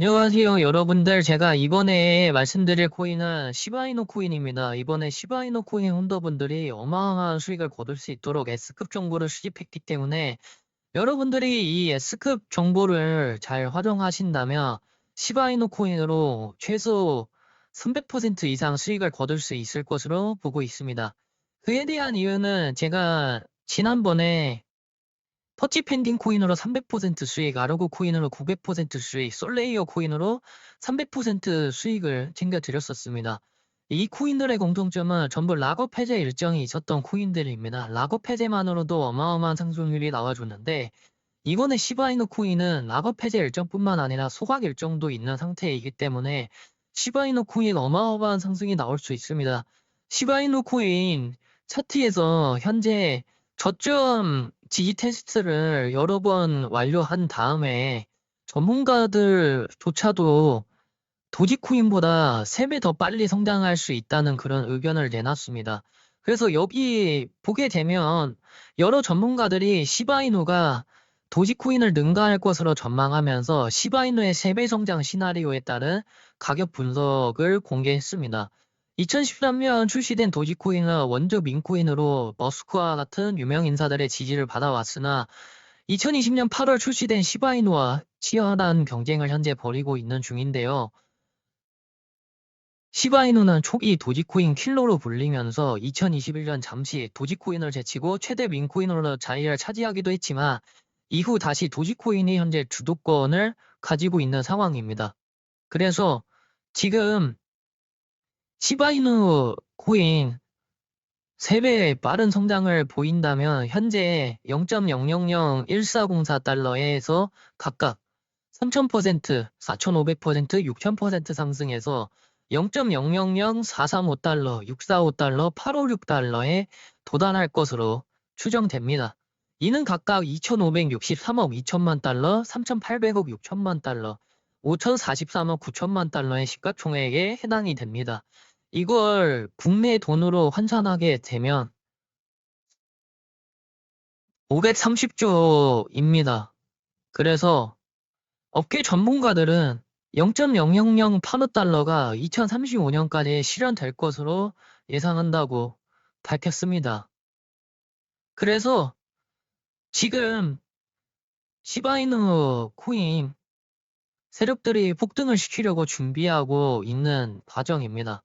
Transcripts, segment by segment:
안녕하세요, 여러분들. 제가 이번에 말씀드릴 코인은 시바이노 코인입니다. 이번에 시바이노 코인 혼더분들이 어마어마한 수익을 거둘 수 있도록 S급 정보를 수집했기 때문에 여러분들이 이 S급 정보를 잘 활용하신다면 시바이노 코인으로 최소 300% 이상 수익을 거둘 수 있을 것으로 보고 있습니다. 그에 대한 이유는 제가 지난번에 터치 펜딩 코인으로 300% 수익, 아르고 코인으로 900% 수익, 솔레이어 코인으로 300% 수익을 챙겨드렸었습니다. 이 코인들의 공통점은 전부 락업 해제 일정이 있었던 코인들입니다. 락업 해제만으로도 어마어마한 상승률이 나와줬는데 이번에 시바이노 코인은 락업 해제 일정뿐만 아니라 소각 일정도 있는 상태이기 때문에 시바이노 코인 어마어마한 상승이 나올 수 있습니다. 시바이노 코인 차트에서 현재 저점 지지 테스트를 여러 번 완료한 다음에 전문가들조차도 도지코인보다 3배 더 빨리 성장할 수 있다는 그런 의견을 내놨습니다. 그래서 여기 보게 되면 여러 전문가들이 시바이노가 도지코인을 능가할 것으로 전망하면서 시바이노의 3배 성장 시나리오에 따른 가격 분석을 공개했습니다. 2013년 출시된 도지코인은 원조 민코인으로 머스크와 같은 유명 인사들의 지지를 받아왔으나 2020년 8월 출시된 시바이노와 치열한 경쟁을 현재 벌이고 있는 중인데요. 시바이노는 초기 도지코인 킬러로 불리면서 2021년 잠시 도지코인을 제치고 최대 민코인으로 자리를 차지하기도 했지만 이후 다시 도지코인이 현재 주도권을 가지고 있는 상황입니다. 그래서 지금 시바이누 코인 3배의 빠른 성장을 보인다면 현재 0.000140달러에서 각각 3000%, 4500%, 6000% 상승해서 0.000435달러, 645달러, 856달러에 도달할 것으로 추정됩니다. 이는 각각 2563억 2천만 달러, 3800억 6천만 달러, 5043억 9천만 달러의 시가총액에 해당이 됩니다. 이걸 국내 돈으로 환산하게 되면 530조입니다. 그래서 업계 전문가들은 0.000 파노달러가 2035년까지 실현될 것으로 예상한다고 밝혔습니다. 그래서 지금 시바이누 코인 세력들이 폭등을 시키려고 준비하고 있는 과정입니다.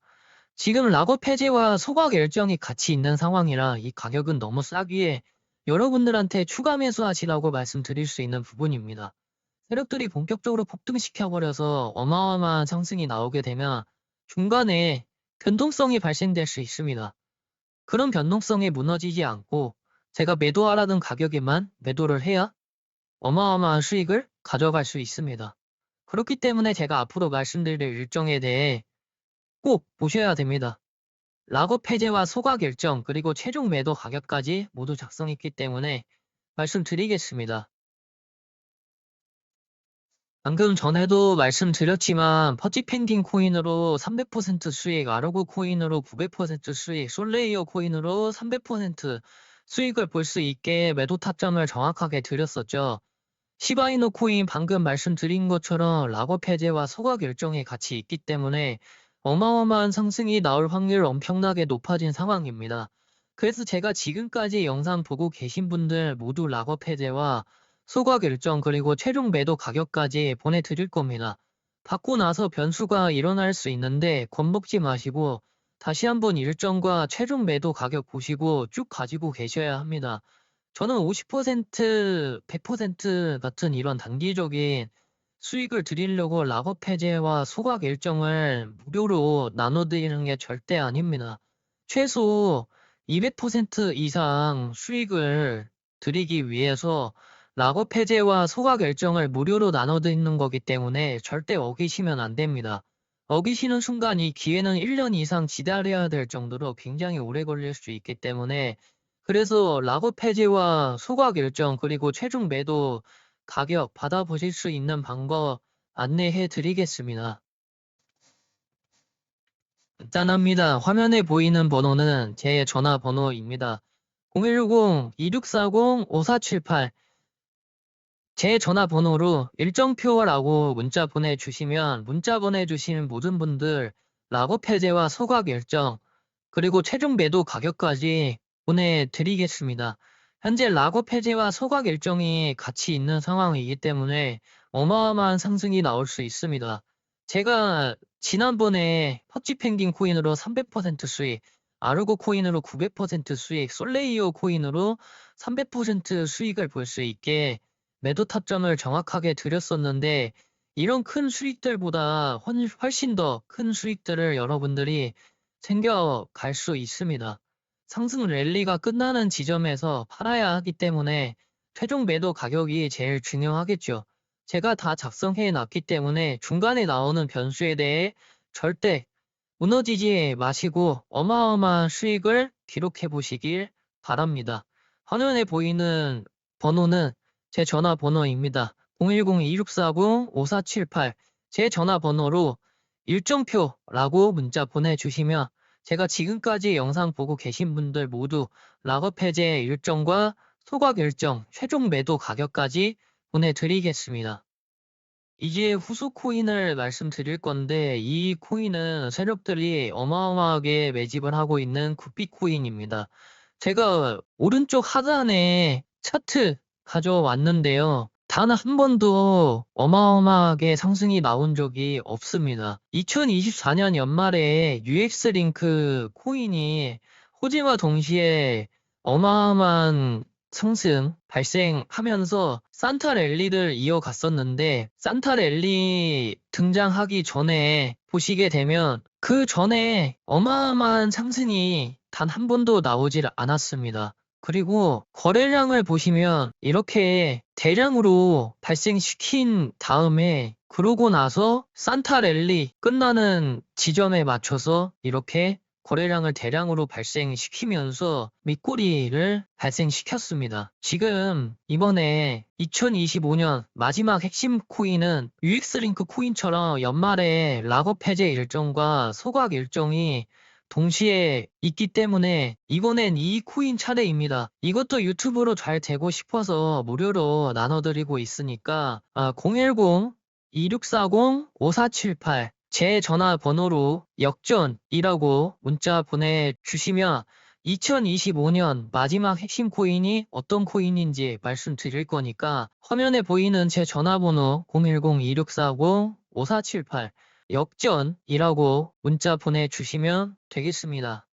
지금 락업 해제와 소각 일정이 같이 있는 상황이라 이 가격은 너무 싸기에 여러분들한테 추가 매수하시라고 말씀드릴 수 있는 부분입니다. 세력들이 본격적으로 폭등시켜버려서 어마어마한 상승이 나오게 되면 중간에 변동성이 발생될 수 있습니다. 그런 변동성이 무너지지 않고 제가 매도하라는 가격에만 매도를 해야 어마어마한 수익을 가져갈 수 있습니다. 그렇기 때문에 제가 앞으로 말씀드릴 일정에 대해 꼭 보셔야 됩니다. 락업 해제와 소각 일정 그리고 최종 매도 가격까지 모두 작성했기 때문에 말씀드리겠습니다. 방금 전에도 말씀드렸지만 퍼지 펜딩 코인으로 300% 수익, 아르고 코인으로 900% 수익, 솔레이어 코인으로 300% 수익을 볼 수 있게 매도 타점을 정확하게 드렸었죠. 시바이노 코인 방금 말씀드린 것처럼 락업 해제와 소각 일정이 같이 있기 때문에 어마어마한 상승이 나올 확률 엄청나게 높아진 상황입니다. 그래서 제가 지금까지 영상 보고 계신 분들 모두 락업 해제와 소각 일정 그리고 최종 매도 가격까지 보내드릴 겁니다. 받고 나서 변수가 일어날 수 있는데 겁먹지 마시고 다시 한번 일정과 최종 매도 가격 보시고 쭉 가지고 계셔야 합니다. 저는 50%, 100% 같은 이런 단기적인 수익을 드리려고 락업 해제와 소각 일정을 무료로 나눠드리는 게 절대 아닙니다. 최소 200% 이상 수익을 드리기 위해서 락업 해제와 소각 일정을 무료로 나눠드리는 거기 때문에 절대 어기시면 안 됩니다. 어기시는 순간 이 기회는 1년 이상 기다려야 될 정도로 굉장히 오래 걸릴 수 있기 때문에 그래서 락업 해제와 소각 일정 그리고 최종 매도 가격 받아보실 수 있는 방법 안내해 드리겠습니다. 간단합니다. 화면에 보이는 번호는 제 전화번호입니다. 010-2640-5478 제 전화번호로 일정표라고 문자 보내주시면 문자 보내주시는 모든 분들 락업 해제와 소각 일정 그리고 최종 매도 가격까지 보내드리겠습니다. 현재 락업 해제와 소각 일정이 같이 있는 상황이기 때문에 어마어마한 상승이 나올 수 있습니다. 제가 지난번에 퍼치 펭귄 코인으로 300% 수익, 아르고 코인으로 900% 수익, 솔레이오 코인으로 300% 수익을 볼 수 있게 매도 타점을 정확하게 드렸었는데 이런 큰 수익들보다 훨- 훨씬 더 큰 수익들을 여러분들이 챙겨갈 수 있습니다. 상승 랠리가 끝나는 지점에서 팔아야 하기 때문에 최종 매도 가격이 제일 중요하겠죠. 제가 다 작성해 놨기 때문에 중간에 나오는 변수에 대해 절대 무너지지 마시고 어마어마한 수익을 기록해 보시길 바랍니다. 화면에 보이는 번호는 제 전화번호입니다. 010-2640-5478 제 전화번호로 일정표라고 문자 보내주시면 제가 지금까지 영상 보고 계신 분들 모두 락업 해제 일정과 소각 일정, 최종 매도 가격까지 보내드리겠습니다. 이제 후속 코인을 말씀드릴 건데 이 코인은 세력들이 어마어마하게 매집을 하고 있는 굿비 코인입니다. 제가 오른쪽 하단에 차트 가져왔는데요. 단 한 번도 어마어마하게 상승이 나온 적이 없습니다. 2024년 연말에 UX 링크 코인이 호재와 동시에 어마어마한 상승 발생하면서 산타 랠리를 이어갔었는데 산타 랠리 등장하기 전에 보시게 되면 그 전에 어마어마한 상승이 단 한 번도 나오질 않았습니다. 그리고 거래량을 보시면 이렇게 대량으로 발생시킨 다음에 그러고 나서 산타 랠리 끝나는 지점에 맞춰서 이렇게 거래량을 대량으로 발생시키면서 밑꼬리를 발생시켰습니다. 지금 이번에 2025년 마지막 핵심 코인은 UX링크 코인처럼 연말에 락업 해제 일정과 소각 일정이 동시에 있기 때문에 이번엔 이 코인 차례입니다. 이것도 유튜브로 잘 되고 싶어서 무료로 나눠드리고 있으니까 아, 010-2640-5478 제 전화번호로 역전이라고 문자 보내주시면 2025년 마지막 핵심 코인이 어떤 코인인지 말씀드릴 거니까 화면에 보이는 제 전화번호 010-2640-5478 역전이라고 문자 보내주시면 되겠습니다.